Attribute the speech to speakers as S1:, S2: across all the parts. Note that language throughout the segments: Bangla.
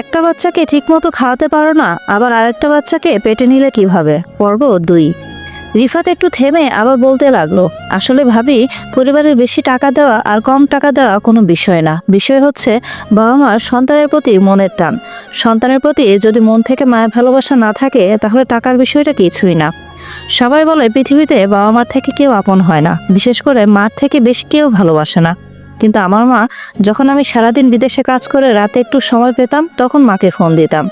S1: একটা বাচ্চাকে ঠিকমতো খাওয়াতে পারো না, আবার আরেকটা বাচ্চাকে পেটে নিলে কীভাবে? পর্ব দুই। রিফাত একটু থেমে আবার বলতে লাগল, আসলে ভাবি, পরিবারের বেশি টাকা দেওয়া আর কম টাকা দেওয়া কোনো বিষয় না। বিষয় হচ্ছে বাবা মার সন্তানের প্রতি মনের টান। সন্তানের প্রতি যদি মন থেকে মায়া ভালোবাসা না থাকে, তাহলে টাকার বিষয়টা কিছুই না। সবাই বলে, পৃথিবীতে বাবা মার থেকে কেউ আপন হয় না। বিশেষ করে মার থেকে বেশি কেউ ভালোবাসে না। কিন্তু আমার মা, যখন আমি সারাদিন বিদেশে কাজ করে রাতে একটু সময় পেতাম, তখন মাকে ফোন দিতাম।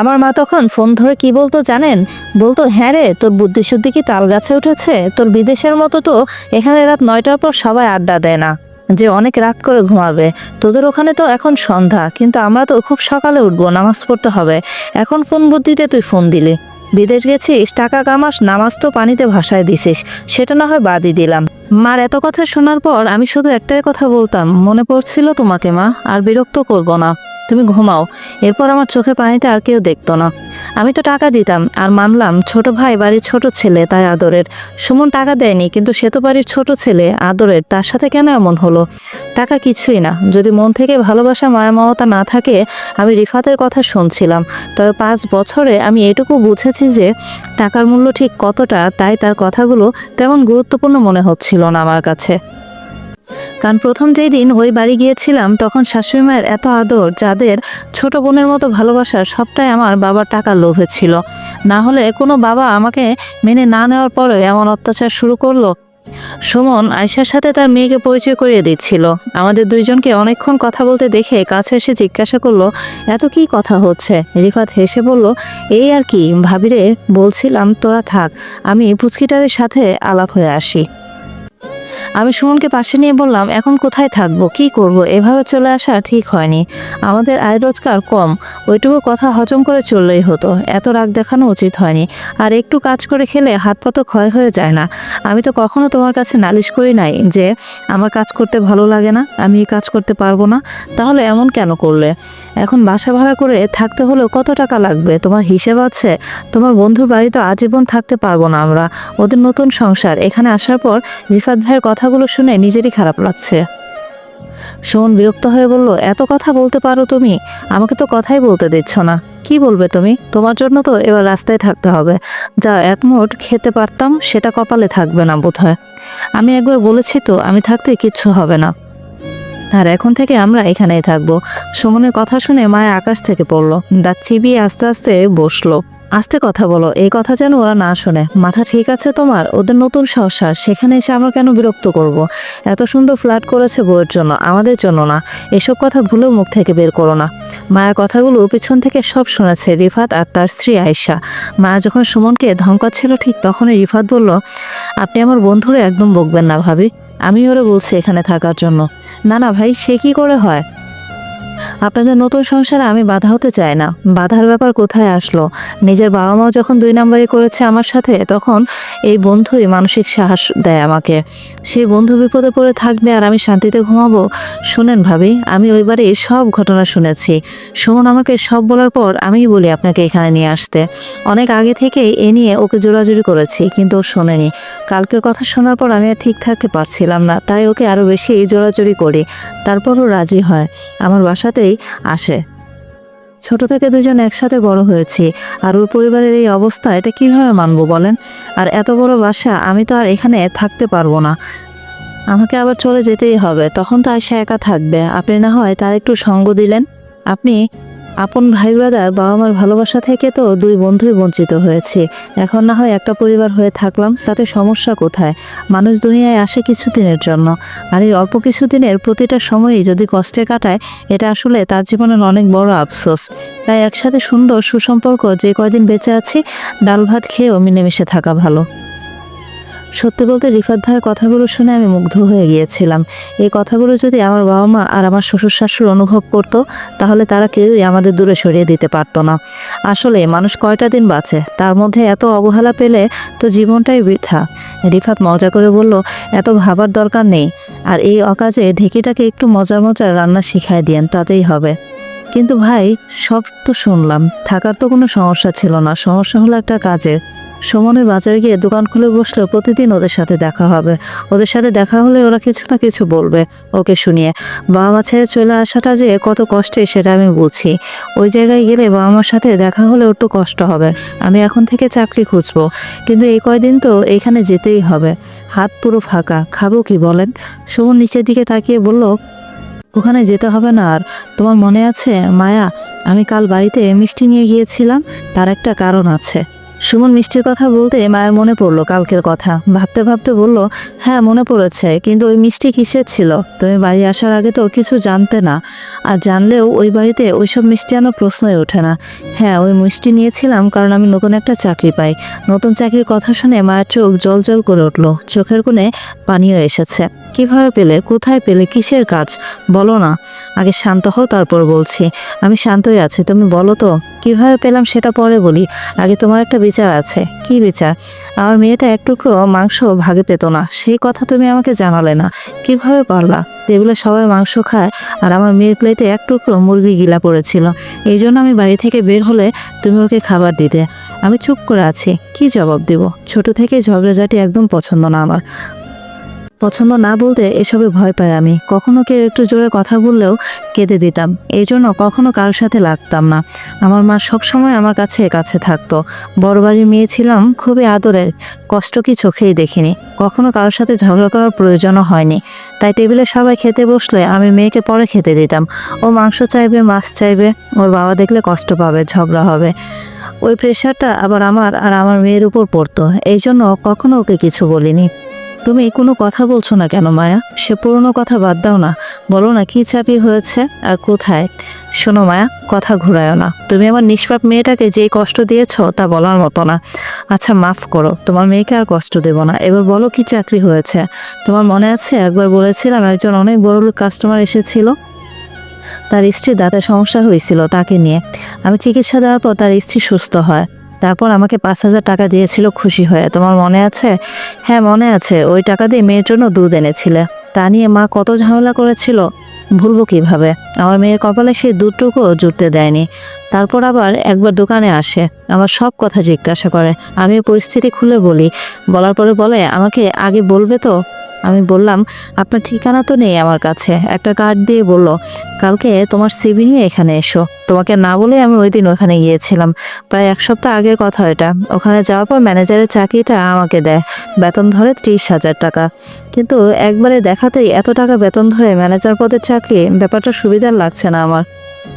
S1: আমার মা তখন ফোন ধরে কি বলতো জানেন? বলতো হ্যাঁ রে, তোর বুদ্ধিশুদ্ধি কি তাল গাছে উঠেছে? তোর বিদেশের মতো তো এখানে রাত নয়টার পর সবাই আড্ডা দেয় না। যে অনেক রাত করে ঘুমাবে। তোদের ওখানে তো এখন সন্ধ্যা, কিন্তু আমরা তো খুব সকালে উঠবো, নামাজ পড়তে হবে। এখন ফোন বুদ্ধিতে তুই ফোন দিলি। বিদেশ গেছিস, টাকা কামাস, নামাজ তো পানিতে ভাসায় দিছিস। সেটা না হয় বাদই দিলাম। মার এত কথা শোনার পর আমি শুধু একটাই কথা বলতাম, মনে পড়ছিল তোমাকে মা, আর বিরক্ত করব না। তুমি ঘুমাও। এরপর আমার চোখে পানিতে আর কেউ দেখতো না। আমি তো টাকা দিতাম আর মানলাম ছোট ভাই বাড়ির ছোট ছেলে, তাই আদরের। সুমন টাকা দেয়নি, কিন্তু সে তো বাড়ির ছোট ছেলে, আদরের। তার সাথে কেন এমন হলো? টাকা কিছুই না। যদি মন থেকে ভালোবাসা মায়া মমতা না থাকে, আমি রিফাতের কথা শুনছিলাম। তবে পাঁচ বছরে আমি এটুকু বুঝেছি যে, টাকার মূল্য ঠিক কতটা, তাই তার কথাগুলো তেমন গুরুত্বপূর্ণ মনে হচ্ছিল না আমার কাছে। কারণ প্রথম যেই দিন ওই বাড়ি গিয়েছিলাম, তখন শাশুড়ি মায়ের এত আদর, যাদের ছোট বোনের মতো ভালোবাসা, সবটাই আমার বাবার টাকার লোভে ছিল। না হলে কোনো বাবা আমাকে মেনে না নেওয়ার পরে এমন অত্যাচার শুরু করল। সুমন আয়সার সাথে তার মেয়েকে পরিচয় করিয়ে দিচ্ছিল। আমাদের দুইজনকে অনেকক্ষণ কথা বলতে দেখে কাছে এসে জিজ্ঞাসা করল, এত কি কথা হচ্ছে? রিফাত হেসে বলল, এই আর কি, ভাবিরে বলছিলাম, তোরা থাক। আমি পুচকিটারের সাথে আলাপ হয়ে আসি। আমি সুমনকে পাশে নিয়ে বললাম, এখন কোথায় থাকব? কি করব? এভাবে চলে আসা ঠিক হয়নি। আমাদের আয় রোজগার কম। ওইটুকু কথা হজম করে চললেই হতো। এত রাগ দেখানো উচিত হয়নি। আর একটু কাজ করে খেলে হাত পা তো ক্ষয় হয়ে যায় না। আমি তো কখনো তোমার কাছে নালিশ করি নাই যে, আমার কাজ করতে ভালো লাগে না, আমি এই কাজ করতে পারব না। তাহলে এমন কেন করলে? এখন বাসা ভাড়া করে থাকতে হলেও কত টাকা লাগবে? তোমার হিসেব আছে? তোমার বন্ধুর বাড়িতে আজীবন থাকতে পারব না আমরা। ওদের নতুন সংসার। এখানে আসার পর রিফাত ভাইয়ের কথাগুলো শুনে নিজেরই খারাপ লাগছে। শোন, বিরক্ত হয়ে বলল, এত কথা বলতে পারো তুমি? আমাকে তো কথাই বলতে দিচ্ছ না। কি বলবে তুমি? তোমার জন্য তো এবার রাস্তায় থাকতে হবে। যা এক মুঠ খেতে পারতাম, সেটা কপালে থাকবে না বোধ হয় আমি একবার বলেছি তো, আমি থাকতে কিচ্ছু হবে না। আর এখন থেকে আমরা এখানেই থাকব। সুমনের কথা শুনে মায়া আকাশ থেকে পড়ল। দাঁত চিবিয়ে আস্তে আস্তে বসল। আস্তে কথা বলো, এই কথা যেন ওরা না শোনে। মাথা ঠিক আছে তোমার? ওদের নতুন সংসার, সেখানে এসে আমরা কেন বিরক্ত করব। এত সুন্দর ফ্ল্যাট করেছে বউয়ের জন্য, আমাদের জন্য না। এসব কথা ভুলেও মুখ থেকে বের করো না। মায়ের কথাগুলো পিছন থেকে সব শোনাচ্ছে রিফাত আর তার স্ত্রী আয়শা। মা যখন সুমনকে ধমকাচ্ছিল ঠিক তখনই রিফাত বলল, আপনি আমার বন্ধুরা একদম বকবেন না ভাবি। আমি ওরা বলছি এখানে থাকার জন্য। না না ভাই, সে কি করে হয়? আপনাদের নতুন সংসারে আমি বাধা হতে চাই না। বাধার ব্যাপার কোথায় আসলো? নিজের বাবা মাও যখন দুই নাম্বারই করেছে আমার সাথে, তখন এই বন্ধুই মানসিক সাহস দেয় আমাকে। সেই বন্ধু বিপদে পড়ে থাকবে আর আমি শান্তিতে ঘুমাবো? শুনেন ভাবি, আমি ওই সব ঘটনা শুনেছি। সুমন আমাকে সব বলার পর আমিই বলি আপনাকে এখানে নিয়ে আসতে। অনেক আগে থেকেই এ নিয়ে ওকে জোরাজুরি করেছি, কিন্তু ও শোনেনি। কালকের কথা শোনার পর আমি আর ঠিক থাকতে পারছিলাম না, তাই ওকে আরও বেশি জোরাজুরি করি। তারপরও রাজি হয়। আমার বাসাতেই আসে। ছোট থেকে দুজন একসাথে বড় হয়েছি। আর ওর পরিবারের এই অবস্থা, এটা কীভাবে মানবো বলেন? আর এত বড় বাসা, আমি তো আর এখানে থাকতে পারব না। আমাকে আবার চলে যেতেই হবে, তখন তো আয়সা একা থাকবে। আপনি না হয় তার একটু সঙ্গ দিলেন। আপনি আপন ভাই ব্রাদার বাবা মার ভালোবাসা থেকে তো দুই বন্ধুই বঞ্চিত হয়েছে। এখন না হয় একটা পরিবার হয়ে থাকলাম, তাতে সমস্যা কোথায়? মানুষ দুনিয়ায় আসে কিছুদিনের জন্য, আর এই অল্প কিছুদিনের প্রতিটা সময়ই যদি কষ্টে কাটায়, এটা আসলে তার জীবনের অনেক বড় আফসোস। তাই একসাথে সুন্দর সুসম্পর্ক যে কয়দিন বেঁচে আছি, ডাল ভাত খেয়েও মিলেমিশে থাকা ভালো। সত্যি বলতে রিফাত ভাইয়ের কথাগুলো শুনে আমি মুগ্ধ হয়ে গিয়েছিলাম। এই কথাগুলো যদি আমার বাবা মা আর আমার শ্বশুর শাশুড়ি অনুভব করতো, তাহলে তারা কেউই আমাদের দূরে সরিয়ে দিতে পারতো না। আসলে মানুষ কয়টা দিন বাঁচে? তার মধ্যে এত অবহেলা পেলে তো জীবনটাই বৃথা। রিফাত মজা করে বলল, এত ভাবার দরকার নেই। আর এই অকাজে ঢেকিটাকে একটু মজার মজার রান্না শিখায় দিয়েন, তাতেই হবে। কিন্তু ভাই, সব তো শুনলাম। থাকার তো কোনো সমস্যা ছিল না। সমস্যা হলো একটা কাজের। সুমনের বাজারে গিয়ে দোকান খুলে বসলে প্রতিদিন ওদের সাথে দেখা হবে। ওদের সাথে দেখা হলে ওরা কিছু না কিছু বলবে, ওকে শুনিয়ে। বাবা মা ছেড়ে চলে আসাটা যে কত কষ্টে সেটা আমি বুঝি। ওই জায়গায় গেলে বাবা মার সাথে দেখা হলে ওর তো কষ্ট হবে। আমি এখন থেকে চাকরি খুঁজবো। কিন্তু এই কয়দিন তো এইখানে যেতেই হবে। হাত পুরো ফাঁকা, খাব কি বলেন? সুমন নিচের দিকে তাকিয়ে বলল, ওখানে যেতে হবে না আর। তোমার মনে আছে, মায়া, আমি কাল বাড়িতে মিষ্টি নিয়ে গিয়েছিলাম, তার একটা কারণ আছে। সুমন মিষ্টির কথা বলতে মায়ের মনে পড়ল কালকের কথা। ভাবতে ভাবতে বলল হ্যাঁ মনে পড়েছে, কিন্তু ওই মিষ্টি কিসের ছিল? তুমি বাড়ি আসার আগে তো কিছু জানতে না, আর জানলেও ওই বাড়িতে ওইসব মিষ্টি আনার প্রশ্নই ওঠে না। হ্যাঁ ওই মিষ্টি নিয়েছিলাম কারণ আমি নতুন একটা চাকরি পাই। নতুন চাকরির কথা শুনে মায়ের চোখ জল জল করে উঠল। চোখের কোণে পানিও এসেছে। কীভাবে পেলে? কোথায় পেলে? কিসের কাজ? বলো না। আগে শান্ত হও, তারপর বলছি। আমি শান্তই আছি, তুমি বলো তো, কীভাবে পেলাম সেটা পরে বলি। আগে তোমার একটা বিচার আছে। কি বিচার? আমার মেয়েটা এক টুকরো মাংস ভাগে পেত না। সেই কথা তুমি আমাকে জানালে না। কীভাবে পারলা? যেগুলো সবাই মাংস খায় আর আমার মেয়ের প্লেটে এক টুকরো মুরগি গিলা পড়েছিল। এই জন্য আমি বাড়ি থেকে বের হলে তুমি ওকে খাবার দিতে। আমি চুপ করে আছি। কি জবাব দেব? ছোট থেকে ঝগড়াঝাটি একদম পছন্দ না আমার। পছন্দ না বলতে এসবে ভয় পাই আমি। কখনো কেউ একটু জোরে কথা বললেও কেঁদে দিতাম। এই জন্য কখনো কারোর সাথে লাগতাম না। আমার মা সবসময় আমার কাছে কাছে থাকতো। বড় বাড়ির মেয়ে ছিলাম, খুবই আদরের, কষ্ট কি চোখেই দেখিনি। কখনো কারোর সাথে ঝগড়া করার প্রয়োজনও হয়নি। তাই টেবিলে সবাই খেতে বসলে আমি মেয়েকে পরে খেতে দিতাম। ও মাংস চাইবে, মাছ চাইবে, ওর বাবা দেখলে কষ্ট পাবে, ঝগড়া হবে। ওই প্রেশারটা আবার আমার আর আমার মেয়ের উপর পড়তো। এই জন্য কখনো ওকে কিছু বলিনি। তুমি কোনো কথা বলছো না কেন, মায়া? সে পুরনো কথা বাদ দাও না। বলো না, কি চাপি হয়েছে আর কোথায়? শোনো, মায়া, কথা ঘুরায়ও না। তুমি আমার নিষ্পাপ মেয়েটাকে যেই কষ্ট দিয়েছ তা বলার মতো না। আচ্ছা মাফ করো, তোমার মেয়েকে আর কষ্ট দেব না। এবার বলো, কি চাকরি হয়েছে? তোমার মনে আছে, একবার বলেছিলাম একজন অনেক বড় কাস্টমার এসেছিল? তার স্ত্রীর দাঁতের সমস্যা হয়েছিল তাকে নিয়ে। আমি চিকিৎসা দেওয়ার পর তার স্ত্রী সুস্থ হয়। তারপর আমাকে পাঁচ হাজার টাকা দিয়েছিল খুশি হয়ে। তোমার মনে আছে? হ্যাঁ মনে আছে। ওই টাকা দিয়ে মেয়ের জন্য দুধ এনেছিলে। তা নিয়ে মা কত ঝামেলা করেছিল ভুলবো কীভাবে? আমার মেয়ের কপালে সেই দুধটুকুও জুটতে দেয়নি। তারপর আবার একবার দোকানে আসে। আমার সব কথা জিজ্ঞাসা করে। আমি পরিস্থিতি খুলে বলি। বলার পরে বলে, আমাকে আগে বলবে তো? আমি বললাম, আপনার ঠিকানা তো নেই আমার কাছে। একটা কার্ড দিয়ে বলল, কালকে তোমার সিবি নিয়ে এখানে এসো। তোমাকে না বলে আমি ওই দিন ওখানে গিয়েছিলাম। প্রায় এক সপ্তাহ আগের কথা এটা। ওখানে যাওয়ার পর ম্যানেজারের চাকরিটা আমাকে দেয়। বেতন ধরে ত্রিশ হাজার টাকা। কিন্তু একবারে দেখাতেই এত টাকা বেতন ধরে ম্যানেজার পদের চাকরি, ব্যাপারটা সুবিধার লাগছে না আমার।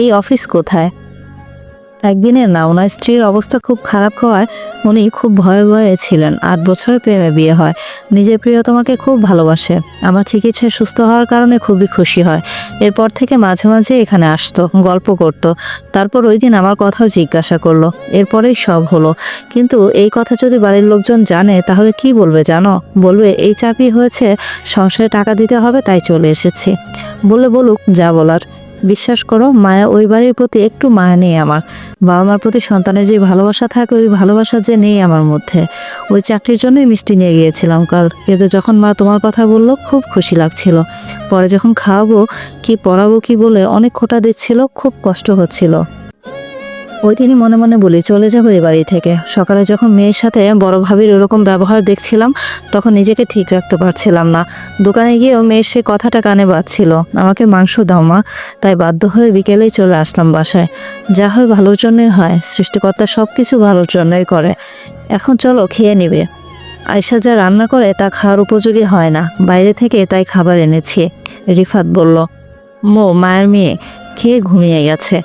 S1: এই অফিস কোথায়? একদিনের না ওনার স্ত্রীর অবস্থা খুব খারাপ হওয়ায় উনি খুব ভয়ে ভয়ে ছিলেন। আট বছরের প্রেমে বিয়ে হয়। নিজের প্রিয়তমাকে খুব ভালোবাসে। আমার চিকিৎসায় সুস্থ হওয়ার কারণে খুবই খুশি হয়। এরপর থেকে মাঝে মাঝে এখানে আসতো, গল্প করতো। তারপর ওই দিন আমার কথাও জিজ্ঞাসা করল। এরপরেই সব হলো। কিন্তু এই কথা যদি বাড়ির লোকজন জানে, তাহলে কি বলবে জানো? বলবে, এই চাকরি হয়েছে, সংসারে টাকা দিতে হবে, তাই চলে এসেছি। বলে বলুক, যা বলার। বিশ্বাস করো, মায়া ওই বাড়ির প্রতি একটু মায়া নেই আমার। বাবা মার প্রতি সন্তানের যে ভালোবাসা থাকে, ওই ভালোবাসা যে নেই আমার মধ্যে। ওই চাকরির জন্যই মিষ্টি নিয়ে গিয়েছিলাম কাল। কিন্তু যখন মা তোমার কথা বলল, খুব খুশি লাগছিল। পরে যখন খাওয়াবো কি পড়াবো কি বলে অনেক খোটা দিচ্ছিল, খুব কষ্ট হচ্ছিল। ওই দিনই মনে মনে বলি, চলে যাব এ বাড়ি থেকে। সকালে যখন মেয়ের সাথে বড় ভাবির ওরকম ব্যবহার দেখছিলাম, তখন নিজেকে ঠিক রাখতে পারছিলাম না। দোকানে গিয়েও মেয়ের সে কথাটা কানে বাজছিল, আমাকে মাংস দাও মা। তাই বাধ্য হয়ে বিকেলেই চলে আসলাম বাসায়। যা হয় ভালোর জন্যই হয়, সৃষ্টিকর্তা সব কিছু ভালোর জন্যই করে। এখন চলো খেয়ে নিবে। আয়সা যা রান্না করে তা খাওয়ার উপযোগী হয় না, বাইরে থেকে তাই খাবার এনেছি, রিফাত বলল। মো, মায়ের মেয়ে, খেয়ে ঘুমিয়ে গেছে।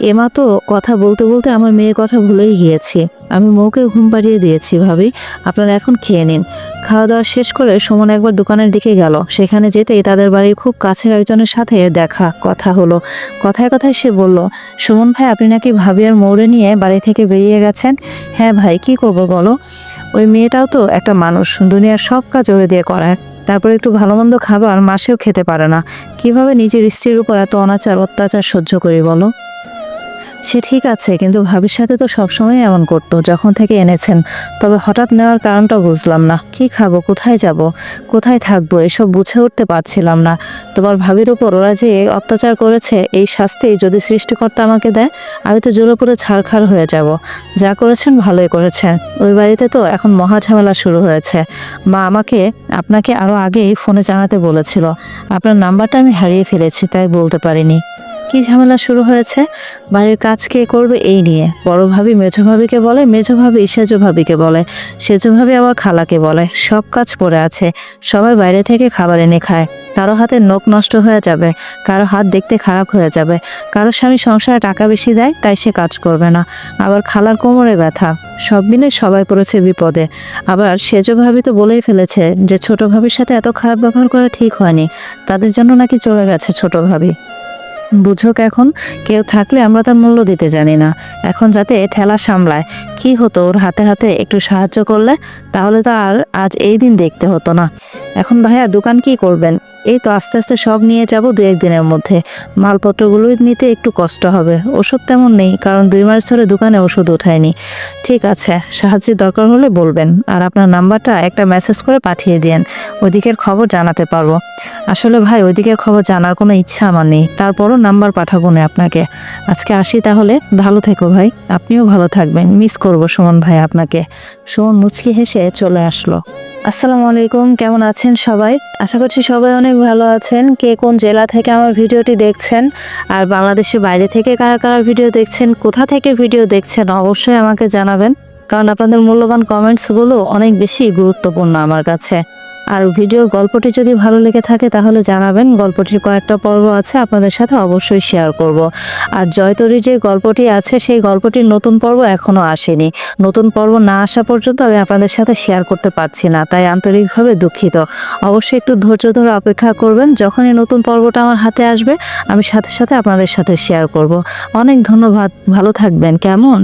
S1: এমা তো কথা বলতে বলতে আমার মেয়ের কথা ভুলেই গিয়েছি। আমি মৌকে ঘুম পাড়িয়ে দিয়েছি ভাবি। আপনারা এখন খেয়ে নিন। খাওয়া দাওয়া শেষ করে সুমন একবার দোকানের দিকে গেল। সেখানে যেতেই তাদের বাড়ির খুব কাছের একজনের সাথে দেখা, কথা হলো। কথায় কথায় সে বলল, সুমন ভাই, আপনি নাকি ভাবি আর মৌরে নিয়ে বাড়ি থেকে বেরিয়ে গেছেন? হ্যাঁ ভাই, কি করব বলো? ওই মেয়েটাও তো একটা মানুষ, দুনিয়ার সব কাজ ওরে দিয়ে করায়। তারপর একটু ভালো মন্দ খাবার মাসেও খেতে পারে না। কীভাবে নিজের স্ত্রীর উপর এত অনাচার, অত্যাচার সহ্য করি বলো? সে ঠিক আছে, কিন্তু ভাবির সাথে তো সবসময় এমন করতো, যখন থেকে এনেছেন। তবে হঠাৎ নেওয়ার কারণটা বুঝলাম না। কি খাব, কোথায় যাব, কোথায় থাকব, এসব বুঝে উঠতে পারছিলাম না। তোমার ভাবির উপর ওরা যে অত্যাচার করেছে, এই শাস্তি যদি সৃষ্টিকর্তা আমাকে দেয়, আমি তো জোরে পুরো ছাড়খাড় হয়ে যাব। যা করেছেন ভালোই করেছেন। ওই বাড়িতে তো এখন মহা ঝামেলা শুরু হয়েছে। মা আমাকে, আপনাকে আরও আগেই ফোনে জানাতে বলেছিল। আপনার নাম্বারটা আমি হারিয়ে ফেলেছি, তাই বলতে পারিনি। কি ঝামেলা শুরু হয়েছে? বাড়ির কাজ কে করবে এই নিয়ে? বড় ভাবি মেঝো ভাবিকে বলে, মেঝো ভাবি সেজো ভাবিকে বলে, সেজো ভাবি আবার খালাকে বলে। সব কাজ পড়ে আছে। সবাই বাইরে থেকে খাবার এনে খায়। কারও হাতে নখ নষ্ট হয়ে যাবে, কারও হাত দেখতে খারাপ হয়ে যাবে। কারও স্বামী সংসারে টাকা বেশি দেয়, তাই সে কাজ করবে না। আবার খালার কোমরে ব্যথা। সব মিলে সবাই পড়েছে বিপদে। আবার সেজো ভাবি তো বলেই ফেলেছে যে ছোট ভাবির সাথে এত খারাপ ব্যবহার করা ঠিক হয়নি। তাদের জন্য নাকি চলে গেছে ছোট ভাবি। বুঝুক এখন, কেউ থাকলে আমরা তার মূল্য দিতে জানি না। এখন যাতে ঠেলা সামলায়, কি হতো ওর হাতে হাতে একটু সাহায্য করলে, তাহলে তো আর আজ এই দিন দেখতে হতো না। এখন ভাইয়া দোকান কি করবেন? এই তো আস্তে আস্তে সব নিয়ে যাব দু একদিনের মধ্যে। মালপত্রগুলো নিতে একটু কষ্ট হবে। ওষুধ তেমন নেই, কারণ দুই মাস ধরে দোকানে ওষুধ ওঠায়নি। ঠিক আছে, সাহায্যের দরকার হলে বলবেন, আর আপনার নাম্বারটা একটা মেসেজ করে পাঠিয়ে দিন ওদিকের খবর জানাতে পারব। আসলে ভাই, ওইদিকের খবর জানার কোনো ইচ্ছা আমার নেই। তারপরও নাম্বার পাঠাবো না আপনাকে। আজকে আসি তাহলে। ভালো থেকো ভাই। আপনিও ভালো থাকবেন। মিস করব সুমন ভাই আপনাকে। সুমন মুচকি হেসে চলে আসলো। আসসালামু আলাইকুম, কেমন আছেন সবাই? আশা করছি সবাই অনেক ভালো আছেন। কে কোন জেলা থেকে আমার ভিডিওটি দেখছেন? আর বাংলাদেশের বাইরে থেকে কারা কারা ভিডিও দেখছেন? কোথা থেকে ভিডিও দেখছেন? অবশ্যই আমাকে জানাবেন। কারণ আপনাদের মূল্যবান কমেন্টসগুলো অনেক বেশি গুরুত্বপূর্ণ আমার কাছে। আর ভিডিওর গল্পটি যদি ভালো লেগে থাকে তাহলে জানাবেন, গল্পটির কয়েকটা পর্ব আছে আপনাদের সাথে অবশ্যই শেয়ার করব। আর জয়তরীর যে গল্পটি আছে সেই গল্পটির নতুন পর্ব এখনও আসেনি। নতুন পর্ব না আসা পর্যন্ত আমি আপনাদের সাথে শেয়ার করতে পারছি না, তাই আন্তরিকভাবে দুঃখিত। অবশ্যই একটু ধৈর্য ধরে অপেক্ষা করবেন, যখনই নতুন পর্বটা আমার হাতে আসবে, আমি সাথে সাথে আপনাদের সাথে শেয়ার করব। অনেক ধন্যবাদ, ভালো থাকবেন, কেমন?